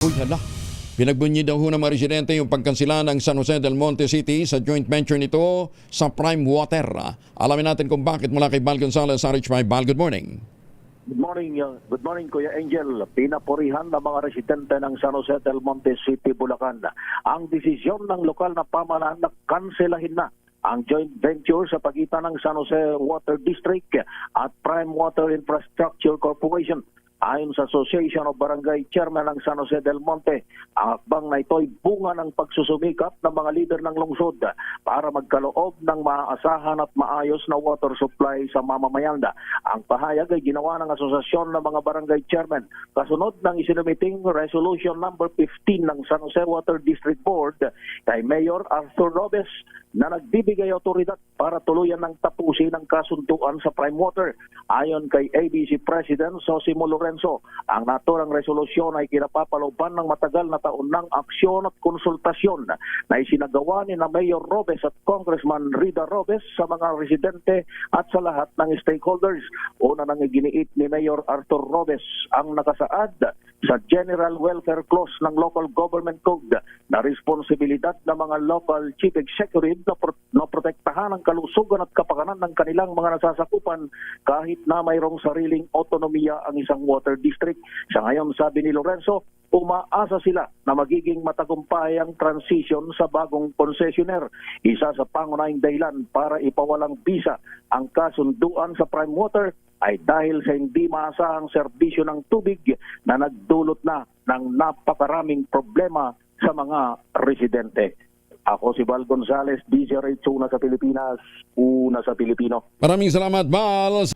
Uy, hala. Pinagbunyi daw ho ng mga residente yung pagkansila ng San Jose del Monte City sa joint venture nito sa Prime Water. Alamin natin kung bakit mula kay Val Gonzalez, RH5. Val, good morning. Good morning, uh, good morning Kuya Angel. Pinapurihan ng mga residente ng San Jose del Monte City, Bulacan ang desisyon ng lokal na pamahalaan na kanselahin na ang joint venture sa pagitan ng San Jose Water District at Prime Water Infrastructure Corporation. Ayon sa Association of Barangay Chairman ng San Jose del Monte, ang akbang na ito bunga ng pagsusumikap ng mga leader ng lungsod para magkaloob ng maaasahan at maayos na water supply sa mamamayan. Ang pahayag ay ginawa ng Asosasyon ng mga Barangay Chairman kasunod ng isinumiting Resolution number 15 ng San Jose Water District Board kay Mayor Arthur Robes na nagbibigay otoridad para tuluyan ng tapusin ang kasunduan sa Prime Water. Ayon kay ABC President Sosimo Lorenzo, ang naturang resolusyon ay kinapapalooban ng matagal na taon ng aksyon at konsultasyon na isinagawa ni na Mayor Robes at Congressman Rida Robes sa mga residente at sa lahat ng stakeholders. Una nang iginiit ni Mayor Arthur Robes ang nakasaad sa General Welfare Clause ng Local Government Code na responsibilidad ng mga local chief executive na, pro- na protektahan ang kalusugan at kapakanan ng kanilang mga nasasakupan kahit na mayroong sariling otonomiya ang isang water district. Sa ngayon, sabi ni Lorenzo, umaasa sila na magiging matagumpay ang transition sa bagong concessionaire. Isa sa pangunahing dahilan para ipawalang bisa ang kasunduan sa Prime Water ay dahil sa hindi maasahang serbisyo ng tubig na nagdulot na ng napakaraming problema sa mga residente. Ako si Val Gonzales, DZRH, una sa Pilipinas, una sa Pilipino. Maraming salamat, Val.